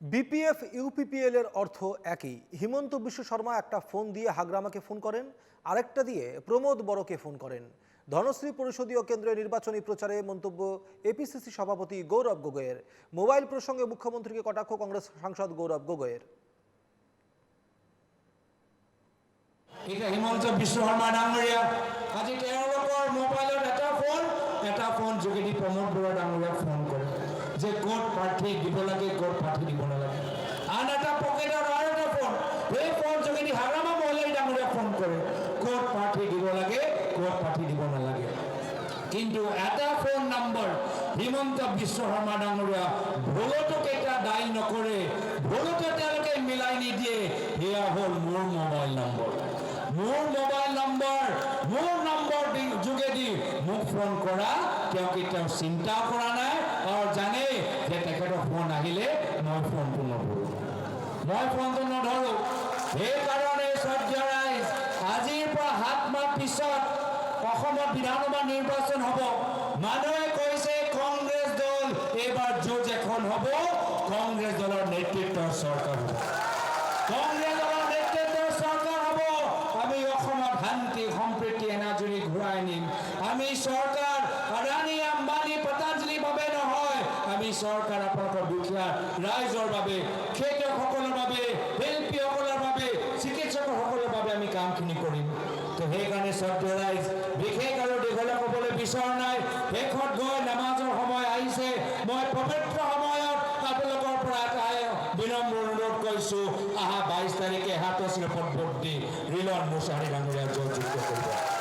BPF UPPL এর অর্থ একই। হিমন্ত বিশ্ব শর্মা একটা ফোন দিয়ে হাগ্রামাকে ফোন করেন, আরেকটা দিয়ে প্রমোদ বড়কে ফোন করেন। ধনশ্রী পরিষদীয় কেন্দ্রের নির্বাচনী প্রচারে মন্তব্য এপিসিসি সভাপতি গৌরব গগৈয়ের। মোবাইল প্রসঙ্গে মুখ্যমন্ত্রীকে কটাক্ষ কংগ্রেস সাংসদ গৌরব গগৈয়ের। হিমন্ত বিশ্ব শৰ্মা ডাঙৰীয়া আজি তেওঁলোকৰ মোবাইলত এটা ফোন এটা ফোন যোগেদি প্ৰমোদ বৰা ডাঙৰীয়াক ফোন কৰে। যে ক'ত প্ৰাৰ্থী দিব লাগে, ক'ত প্ৰাৰ্থী দিব নালাগে। আন এটা পকেটত আৰু এটা ফোন। সেই ফোন যোগেদি হাৰামা মহলাই ডাঙৰীয়াক ফোন কৰে। ক'ত প্ৰাৰ্থী দিব লাগে, ক'ত প্ৰাৰ্থী দিব নালাগে। কিন্তু এটা ফোন নম্বৰ, হিমন্ত বিশ্ব শৰ্মা ডাঙৰীয়া, ভুলতো কেইটা ডাইল নকৰে, ভুলতো তেওঁলোকে মিলাই নিদিয়ে, সেয়া হ'ল মোৰ মোবাইল নম্বৰ। মোৰ মোবাইল নম্বৰ, মোৰ নম্বৰ যোগেদি মোক ফোন কৰা তেওঁ কেতিয়াও চিন্তাও কৰা নাই আৰু জানেই যে তেখেতৰ ফোন আহিলে মই ফোনটো নধৰোঁ মই ফোনটো নধৰোঁ সেইকাৰণে শ্ৰদ্ধ ৰাইজ, আজিৰ পৰা সাত মাহ পিছত অসমত বিধানসভা নিৰ্বাচন হ'ব। মানুহে কৈছে কংগ্ৰেছ দল এইবাৰ যুঁজ এখন হ'ব। কংগ্ৰেছ দলৰ নেতৃত্বৰ চৰকাৰ হ'ব। কংগ্ৰেছ দলৰ নেতৃত্বৰ চৰকাৰ হ'ব। আমি অসমত শান্তি, সম্প্ৰীতি, এনাজৰী ঘূৰাই নিম। আমি চৰকাৰ চৰকাৰ আপোনালোকৰ দুখীয়া ৰাইজৰ বাবে খেতিয়কসকলৰ বাবে শিল্পীসকলৰ বাবে চিকিৎসকসকলৰ বাবে আমি কামখিনি কৰিম তো সেইকাৰণে শ্ৰদ্ধ ৰাইজ বিশেষ আৰু দীঘলীয়া ক'বলৈ বিচৰা নাই। শেষত গৈ নামাজৰ সময় আহিছে। মই পবিত্ৰ সময়ত আপোনালোকৰ পৰা এটা বিনম্ৰ অনুৰোধ কৰিছোঁ। অহা বাইছ তাৰিখে ভোট দি ৰিলন মুছাহাৰী ডাঙৰীয়া জয়যুক্ত কৰিব।